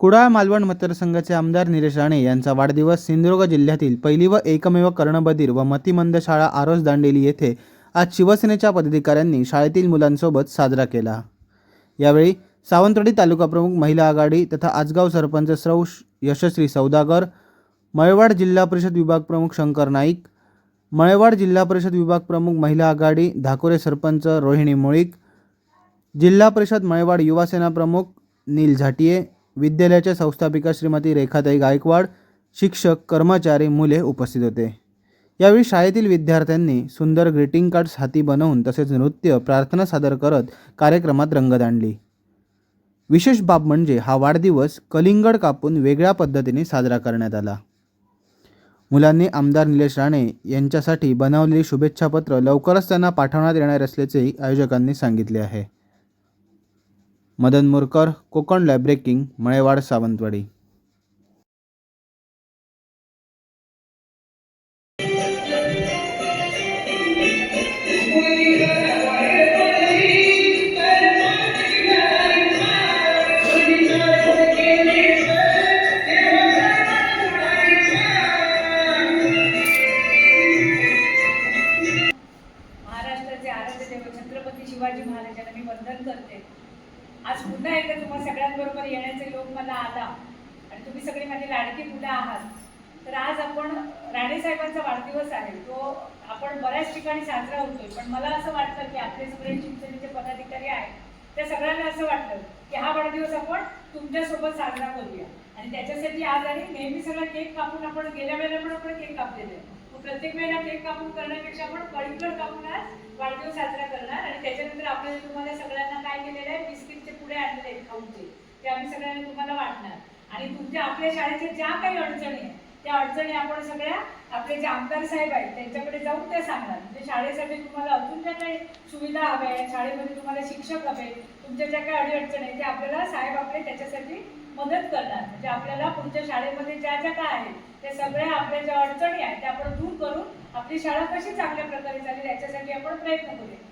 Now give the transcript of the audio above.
कुडाळ मालवण मतदारसंघाचे आमदार निलेश राणे यांचा वाढदिवस सिंधुदुर्ग जिल्ह्यातील पहिली व एकमेव कर्णबधीर व मतिमंद शाळा आरोस दांडेली येथे आज शिवसेनेच्या पदाधिकाऱ्यांनी शाळेतील मुलांसोबत साजरा केला. यावेळी सावंतवाडी तालुका प्रमुख महिला आघाडी तथा आजगाव सरपंच सौ यशस्वी सौदागर मळवाड जिल्हा परिषद विभाग प्रमुख शंकर नाईक मळवाड जिल्हा परिषद विभाग प्रमुख महिला आघाडी धाकोरे सरपंच रोहिणी मुळीक जिल्हा परिषद मळवाड युवासेना प्रमुख नील झाटिये विद्यालयाच्या संस्थापिका श्रीमती रेखाताई गायकवाड शिक्षक कर्मचारी मुले उपस्थित होते. यावेळी शाळेतील विद्यार्थ्यांनी सुंदर ग्रीटिंग कार्ड्स हाती बनवून तसेच नृत्य प्रार्थना सादर करत कार्यक्रमात रंगत आणली. विशेष बाब म्हणजे हा वाढदिवस कलिंगड कापून वेगळ्या पद्धतीने साजरा करण्यात आला. मुलांनी आमदार निलेश राणे यांच्यासाठी बनवलेली शुभेच्छापत्र लवकरच त्यांना पाठवण्यात येणार असल्याचेही आयोजकांनी सांगितले आहे. मदन मोरकर कोकण लॅब्रेकिंग मळेवाड सावंतवाडी. महाराष्ट्राचे आराध्य देव छत्रपती शिवाजी महाराजांना मी वंदन करते. आज पुन्हा एकदा तुम्हा सगळ्यांबरोबर येण्याचे योग मला आला. आणि तुम्ही सगळी माझी लाडकी मुलं आहात. तर आज आपण राणेसाहेबांचा वाढदिवस आहे. तो आपण बऱ्याच ठिकाणी साजरा होतोय. पण मला असं वाटतं की आपले सगळे शिवसेनेचे पदाधिकारी आहेत. त्या सगळ्यांना असं वाटतं की हा वाढदिवस आपण तुमच्यासोबत साजरा करूया. आणि त्याच्यासाठी आज आणि नेहमी सगळा केक कापून आपण गेल्या वेळेला पण आपण केक कापलेले आहे. प्रत्येक वेळेला केक कापून करण्यापेक्षा आपण कळीकर कापून आज वाढदिवस साजरा करणार. आणि त्याच्यानंतर आपल्याला तुम्हाला सगळ्यांना काय केलेलं आहे? बिस्किट पुढे आणलेले आहेत खाऊचे. ते आम्ही सगळ्यांना तुम्हाला वाटणार. आणि तुमच्या आपल्या शाळेच्या ज्या काही अडचणी आहेत त्या अडचणी आपण सगळ्या आपले जे आमदार साहेब आहेत त्यांच्याकडे जाऊन त्या सांगणार. म्हणजे शाळेसाठी तुम्हाला अजून ज्या काही सुविधा हव्या आहेत शाळेमध्ये तुम्हाला शिक्षक हवे तुमच्या ज्या काही अडीअडचणी आहेत त्या आपल्याला साहेब आपले त्याच्यासाठी मदत करणार. म्हणजे आपल्याला पुढच्या शाळेमध्ये ज्या ज्या काय आहेत त्या सगळ्या आपल्या ज्या अडचणी आहेत त्या आपण दूर करून आपली शाळा कशी चांगल्या प्रकारे चालेल याच्यासाठी आपण प्रयत्न करूया.